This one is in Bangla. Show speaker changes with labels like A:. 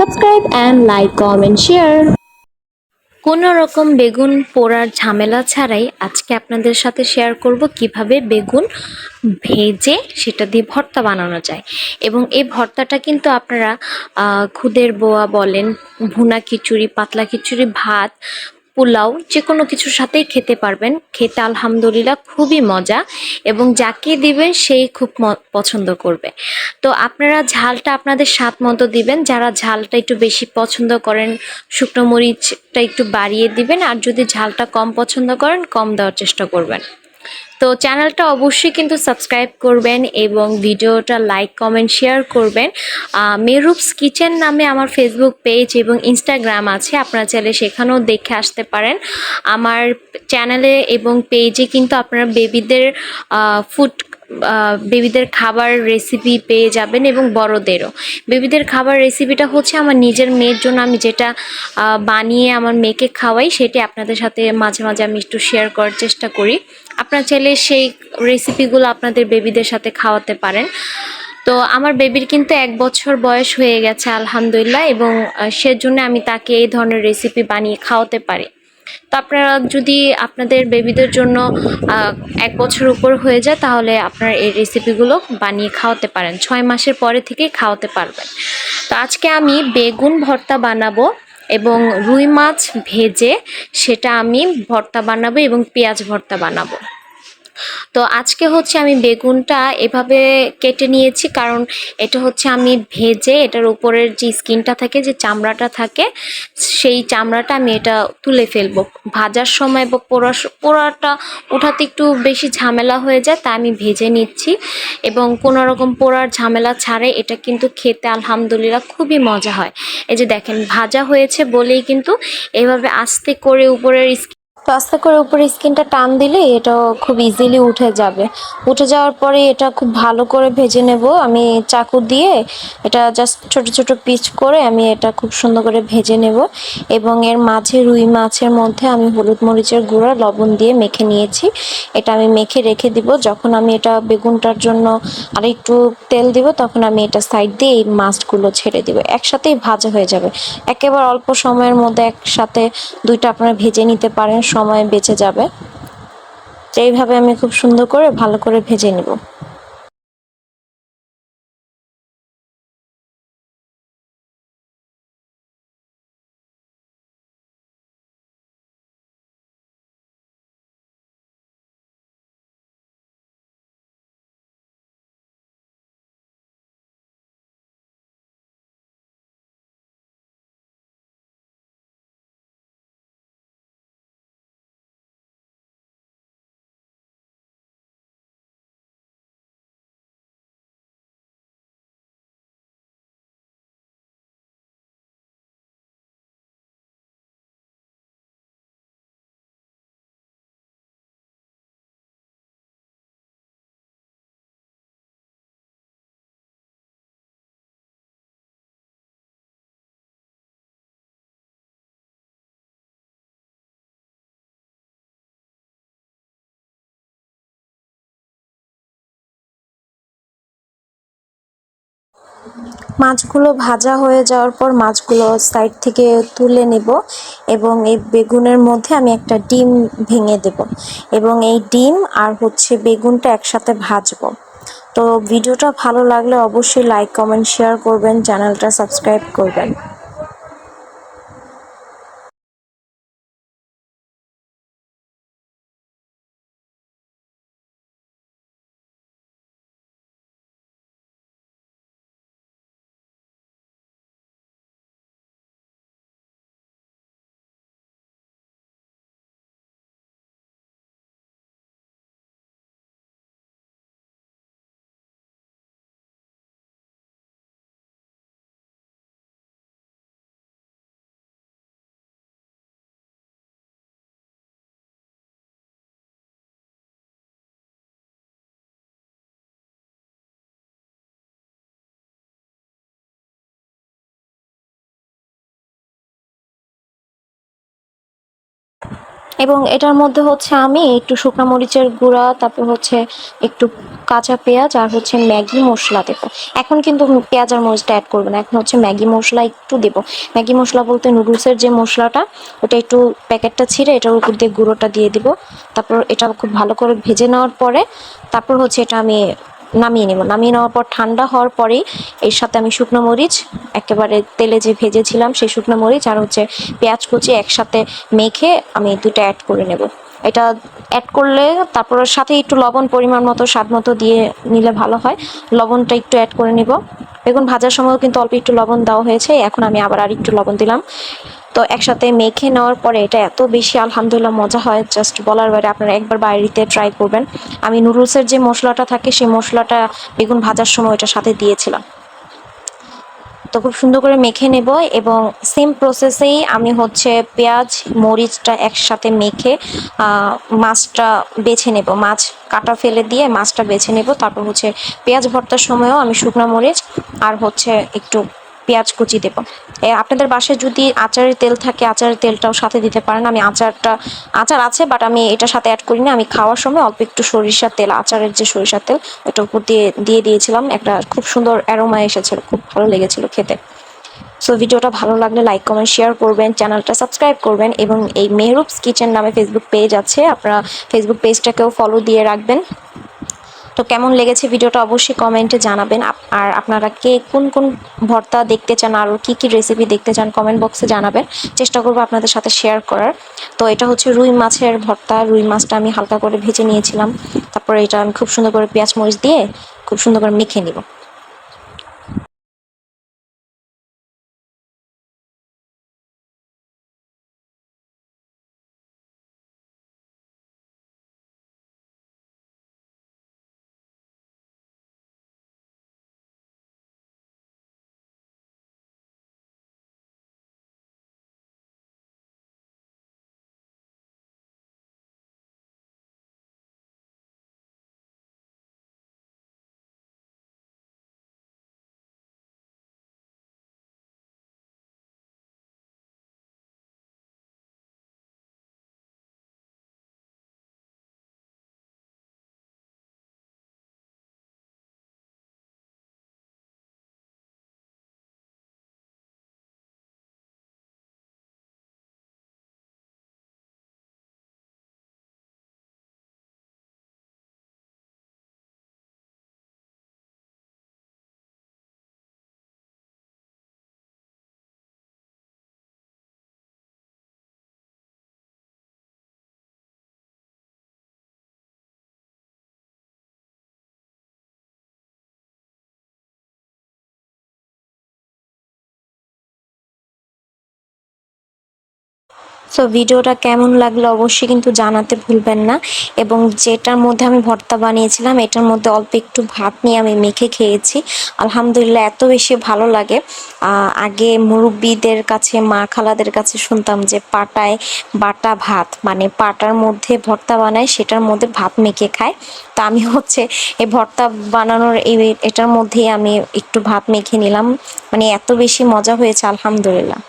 A: Subscribe and like comment share কোনো রকম বেগুন পোড়ার ঝামেলা ছাড়াই আজকে আপনাদের সাথে শেয়ার করব কীভাবে বেগুন ভেজে সেটা দিয়ে ভর্তা বানানো যায়। এবং এই ভর্তাটা কিন্তু আপনারা খুদের বোয়া বলেন, ভুনা খিচুড়ি, পাতলা খিচুড়ি, ভাত পোলাও যে কোনো কিছুর সাথেই খেতে পারবেন। খেতে আলহামদুলিল্লাহ খুবই মজা এবং যাকে দিবেন সেই খুব পছন্দ করবে। তো আপনারা ঝালটা আপনাদের স্বাদ মতো দিবেন। যারা ঝালটা একটু বেশি পছন্দ করেন, শুকনো মরিচটা একটু বাড়িয়ে দিবেন আর যদি ঝালটা কম পছন্দ করেন, কম দেওয়ার চেষ্টা করবেন। তো চ্যানেলটা অবশ্যই কিন্তু সাবস্ক্রাইব করবেন এবং ভিডিওটা লাইক, কমেন্ট, শেয়ার করবেন। মেরুপস কিচেন নামে আমার ফেসবুক পেজ এবং ইনস্টাগ্রাম আছে, আপনারা চাইলে সেখানেও দেখে আসতে পারেন। আমার চ্যানেলে এবং পেজে কিন্তু আপনারা বেবিদের ফুড বেবিদের খাবার রেসিপি পেয়ে যাবেন এবং বড়দেরও। বেবিদের খাবার রেসিপিটা হচ্ছে আমার নিজের মেয়ের জন্য আমি যেটা বানিয়ে আমার মেয়েকে খাওয়াই সেটি আপনাদের সাথে মাঝে মাঝে আমি একটু শেয়ার করার চেষ্টা করি। আপনার চাইলে সেই রেসিপিগুলো আপনাদের বেবিদের সাথে খাওয়াতে পারেন। তো আমার বেবির কিন্তু এক বছর বয়স হয়ে গেছে, আলহামদুলিল্লাহ, এবং সেজন্য আমি তাকে এই ধরনের রেসিপি বানিয়ে খাওয়াতে পারি। তো আপনারা যদি আপনাদের বেবিদের জন্য এক বছর উপর হয়ে যায়, তাহলে আপনার এই রেসিপিগুলো বানিয়ে খাওয়াতে পারেন। ছয় মাসের পরে থেকে খাওয়াতে পারবেন। তো আজকে আমি বেগুন ভর্তা বানাবো এবং রুই মাছ ভেজে সেটা আমি ভর্তা বানাবো এবং পেঁয়াজ ভর্তা বানাবো। তো আজকে হচ্ছে আমি বেগুনটা এভাবে কেটে নিয়েছি, কারণ এটা হচ্ছে আমি ভেজে এটার উপরের যে স্কিনটা থাকে, যে চামড়াটা থাকে, সেই চামড়াটা আমি এটা তুলে ফেলব। ভাজার সময় বা পোড়া পোড়াটা ওঠাতে একটু বেশি ঝামেলা হয়ে যায় তা আমি ভেজে নিচ্ছি। এবং কোনো রকম পোড়ার ঝামেলা ছাড়াই এটা কিন্তু খেতে আলহামদুলিল্লাহ খুবই মজা হয়। এই যে দেখেন, ভাজা হয়েছে বলেই কিন্তু এভাবে আস্তে করে উপরের তো আস্তে করে উপরে স্কিনটা টান দিলে এটা খুব ইজিলি উঠে যাবে। উঠে যাওয়ার পরে এটা খুব ভালো করে ভেজে নেব। আমি চাকু দিয়ে এটা জাস্ট ছোট ছোট পিচ করে আমি এটা খুব সুন্দর করে ভেজে নেব এবং এর মাঝে রুই মাছের মধ্যে আমি হলুদ মরিচের গুঁড়া, লবণ দিয়ে মেখে নিয়েছি। এটা আমি মেখে রেখে দিব। যখন আমি এটা বেগুনটার জন্য আর একটু তেল দিব, তখন আমি এটা সাইড দিয়ে এই মাছগুলো ছেড়ে দিব। একসাথেই ভাজা হয়ে যাবে। একেবারে অল্প সময়ের মধ্যে একসাথে দুইটা আপনারা ভেজে নিতে পারেন। সময় বেঁচে যাবে। তো এইভাবে আমি খুব সুন্দর করে ভালো করে ভেজে নিব। মাছগুলো ভাজা হয়ে যাওয়ার পর মাছগুলো সাইড থেকে তুলে নেব এবং এই বেগুনের মধ্যে আমি একটা ডিম ভেঙে দেব এবং এই ডিম আর হচ্ছে বেগুনটা একসাথে ভাজবো। তো ভিডিওটা ভালো লাগলে অবশ্যই লাইক কমেন্ট শেয়ার করবেন চ্যানেলটা সাবস্ক্রাইব করবেন। এবং এটার মধ্যে হচ্ছে আমি একটু শুকনো মরিচের গুঁড়া, তারপর হচ্ছে একটু কাঁচা পেঁয়াজ আর হচ্ছে ম্যাগি মশলা দেবো। এখন কিন্তু পেঁয়াজ আর মরিচটা অ্যাড করব না, এখন হচ্ছে ম্যাগি মশলা একটু দেবো। ম্যাগি মশলা বলতে নুডলসের যে মশলাটা, ওটা একটু প্যাকেটটা ছিঁড়ে এটার উপর দিয়ে গুঁড়োটা দিয়ে দিব। তারপর এটা খুব ভালো করে ভেজে নেওয়ার পরে, তারপর হচ্ছে এটা আমি নামিয়ে নেব নামিয়ে নেওয়ার পর ঠান্ডা হওয়ার পরেই এর সাথে আমি শুকনো মরিচ, একেবারে তেলে যে ভেজেছিলাম সেই শুকনো মরিচ আর হচ্ছে পেঁয়াজ কুচি একসাথে মেখে আমি দুটো অ্যাড করে নেব। এটা অ্যাড করলে তারপর সাথে একটু লবণ পরিমাণ মতো, স্বাদ মতো দিয়ে নিলে ভালো হয়। লবণটা একটু অ্যাড করে নিব। বেগুন ভাজার সময়ও কিন্তু অল্প একটু লবণ দেওয়া হয়েছে, এখন আমি আবার আর একটু লবণ দিলাম। তো একসাথে মেখে নেওয়ার পরে এটা এত বেশি আলহামদুলিল্লাহ মজা হয় জাস্ট বলার বাইরে আপনারা একবার বাইরেতে ট্রাই করবেন। আমি নুডলসের যে মশলাটা থাকে সেই মশলাটা বেগুন ভাজার সময় ওটার সাথে দিয়েছিলাম। তো খুব সুন্দর করে মেখে নেব এবং সেম প্রসেসেই আমি হচ্ছে পেঁয়াজ, মরিচটা একসাথে মেখে মাছটা বেছে নেব। মাছ কাটা ফেলে দিয়ে মাছটা বেছে নেব। তারপর হচ্ছে পেঁয়াজ ভর্তার সময়ও আমি শুকনো মরিচ আর হচ্ছে একটু পেঁয়াজ কুচি দেব। আপনাদের বাসায় যদি আচারের তেল থাকে, আচারের তেলটাও সাথে দিতে পারেন। আমি আচারটা, আচার আছে বাট আমি এটার সাথে অ্যাড করি না আমি খাওয়ার সময় অল্প একটু সরিষার তেল, আচারের যে সরিষার তেল, ওটার উপর দিয়ে দিয়ে দিয়েছিলাম। একটা খুব সুন্দর অ্যারোমা এসেছিল, খুব ভালো লেগেছিল খেতে। সো ভিডিওটা ভালো লাগলে লাইক কমেন্ট শেয়ার করবেন, চ্যানেলটা সাবস্ক্রাইব করবেন, এবং এই মেহরুবস কিচেন নামে ফেসবুক পেজ আছে। আপনারা ফেসবুক পেজটাকেও ফলো দিয়ে রাখবেন। তো কেমন লেগেছে ভিডিওটা অবশ্যই কমেন্টে জানাবেন। আর আপনারা কে কোন কোন ভর্তা দেখতে চান আর কি কি রেসিপি দেখতে চান কমেন্ট বক্সে জানাবেন। চেষ্টা করব আপনাদের সাথে শেয়ার করার। তো এটা হচ্ছে রুই মাছের ভর্তা। রুই মাছটা আমি হালকা করে ভেজে নিয়েছিলাম। তারপরে এটা আমি খুব সুন্দর করে পেঁয়াজ মরিচ দিয়ে খুব সুন্দর করে মেখে নিব। সো ভিডিওটা কেমন লাগল অবশ্যই কিন্তু জানাতে ভুলবেন না। এবং যেটার মধ্যে আমি ভর্তা বানিয়েছিলাম, এটার মধ্যে অল্প একটু ভাত নিয়ে আমি মেখে খেয়েছি। আলহামদুলিল্লাহ এত বেশি ভালো লাগে। আগে মুরব্বীদের কাছে, মা খালাদের কাছে শুনতাম যে পাটায় বাটা ভাত মানে পাটার মধ্যে ভর্তা বানায়, সেটার মধ্যে ভাত মেখে খায়। তো আমি হচ্ছে এই ভর্তা বানানোর এই এটার মধ্যেই আমি একটু ভাত মেখে নিলাম। মানে এত বেশি মজা হয়েছে, আলহামদুলিল্লাহ।